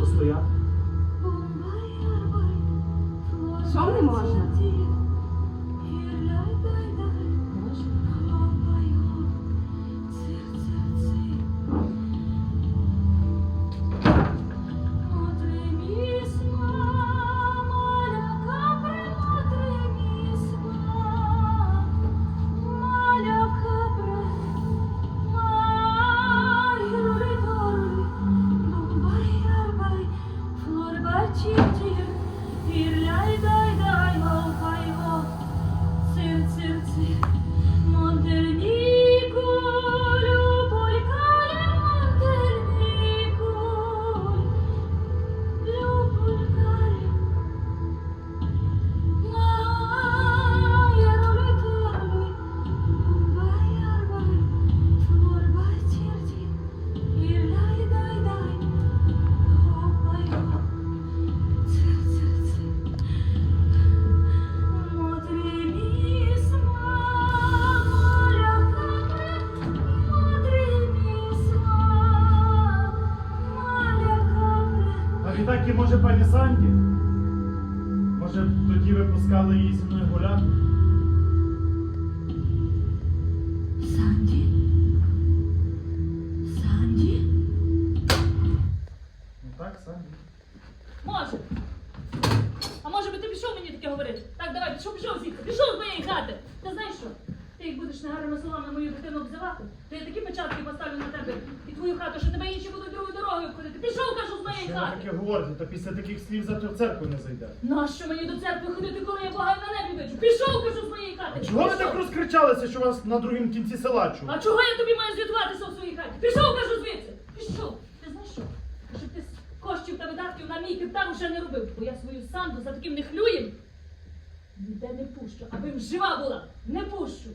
постояти? Що не можна? А відтак, може, пані Санді? Може, тоді ви пускали її зі мною гуляти? Санді? Санді? Ну так, Санді. Може. А може би ти пішов мені таке говорити? Так, давай, пішов, пішов звідси, пішов з моєї хати. Ти знаєш що? Ти як будеш негарними словами мою дитину обзивати, то я такі печатки поставлю на тебе і твою хату, що тебе інші будуть другою дорогою обходити. Пішов, кажу, з моєї Що ви хати. таке говорите, то після таких слів завтра в церкву не зайде. Нащо мені до церкви ходити, коли я Бога на небі бачу? Пішов, кажу, з моєї хати. А чого ви Пішов. так розкричалися, що вас на другому кінці села чули? А чого я тобі маю звітуватися у своїй хаті? Пішов, кажу, звідси. Пішов. Ти знаєш що? Щоб ти з коштів та видатків на мій криптан уже не робив, бо я свою санду за таким нехлюєм ніде не пущу, аби жива була, не пущу.